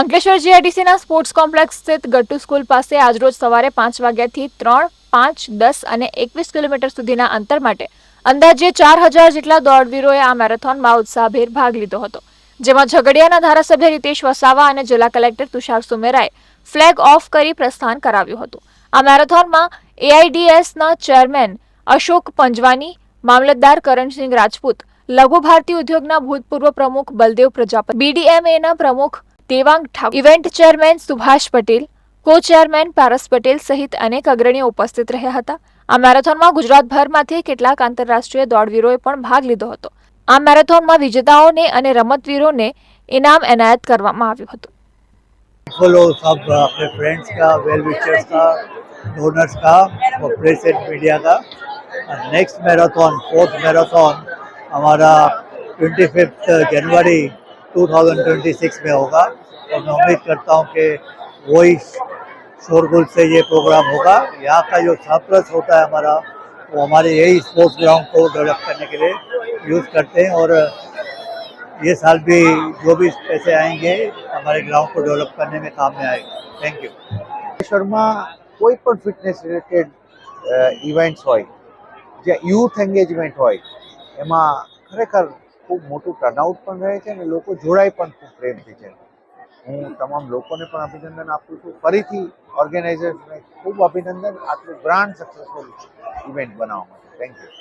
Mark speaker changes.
Speaker 1: Ankleshwar જીઆઈડીસીના sports complex સ્થિત Gattu school પાસે આજરોજ સવારે પાંચ વાગ્યાથી ત્રણ, પાંચ, દસ અને એકવીસ કિલોમીટર સુધીના અંતર માટે અંદાજે ચાર હજાર જેટલા દોડવીરોએ આ મેરેથોનમાં ઉત્સાહભેર ભાગ લીધો હતો. જેમાં ઝઘડિયાના ધારાસભ્ય રીતેશ વસાવા અને જિલ્લા કલેક્ટર તુષાર સુમેરાએ ફ્લેગ ઓફ કરી પ્રસ્થાન કરાવ્યું હતું. આ મેરેથોનમાં એઆઈડીએસના ચેરમેન અશોક પંજવાની, મામલતદાર કરણસિંહ રાજપૂત, લઘુ ભારતી ઉદ્યોગના ભૂતપૂર્વ પ્રમુખ બલદેવ પ્રજાપતિ, બીડીએમએના પ્રમુખ Devang Thakor event chairman Subhash Patel co chairman Paras Patel સહિત અનેક અગ્રણીઓ ઉપસ્થિત રહ્યા હતા આ મેરેથોનમાં ગુજરાતભરમાંથી કેટલાક આંતરરાષ્ટ્રીય દોડવીરોએ પણ ભાગ લીધો હતો આ મેરેથોનમાં વિજેતાઓને અને રમતવીરોને ઇનામ એનાયત કરવામાં આવ્યું હતું
Speaker 2: फॉलो सब अपने फ्रेंड्स का वेल विशर्स का डोनर्स का और प्रेस एंड मीडिया का नेक्स्ट मैराथन फोर्थ मैराथन हमारा ट्वेंटी फिफ्थ जनवरी 2026 में होगा और मैं उम्मीद करता हूँ कि वही शोरगुल से ये प्रोग्राम होगा यहाँ का जो सरप्लस होता है हमारा वो हमारे यही स्पोर्ट्स ग्राउंड को डेवलप करने के लिए यूज़ करते हैं और ये साल भी जो भी पैसे आएंगे हमारे ग्राउंड को डेवलप करने में काम में आएगा थैंक यू
Speaker 3: અંકલેશ્વરમાં કોઈ પણ ફિટનેસ રિલેટેડ ઇવેન્ટ્સ હોય જે યુથ એન્ગેજમેન્ટ હોય એમાં ખરેખર ખૂબ મોટું ટર્નઆઉટ પણ રહે છે અને લોકો જોડાય પણ ખૂબ પ્રેમથી છે. હું તમામ લોકોને પણ અભિનંદન આપું છું. ફરીથી ઓર્ગેનાઇઝર્સને ખૂબ અભિનંદન. આટલું ગ્રાન્ડ સક્સેસફુલ ઇવેન્ટ બનાવવા માટે. Thank you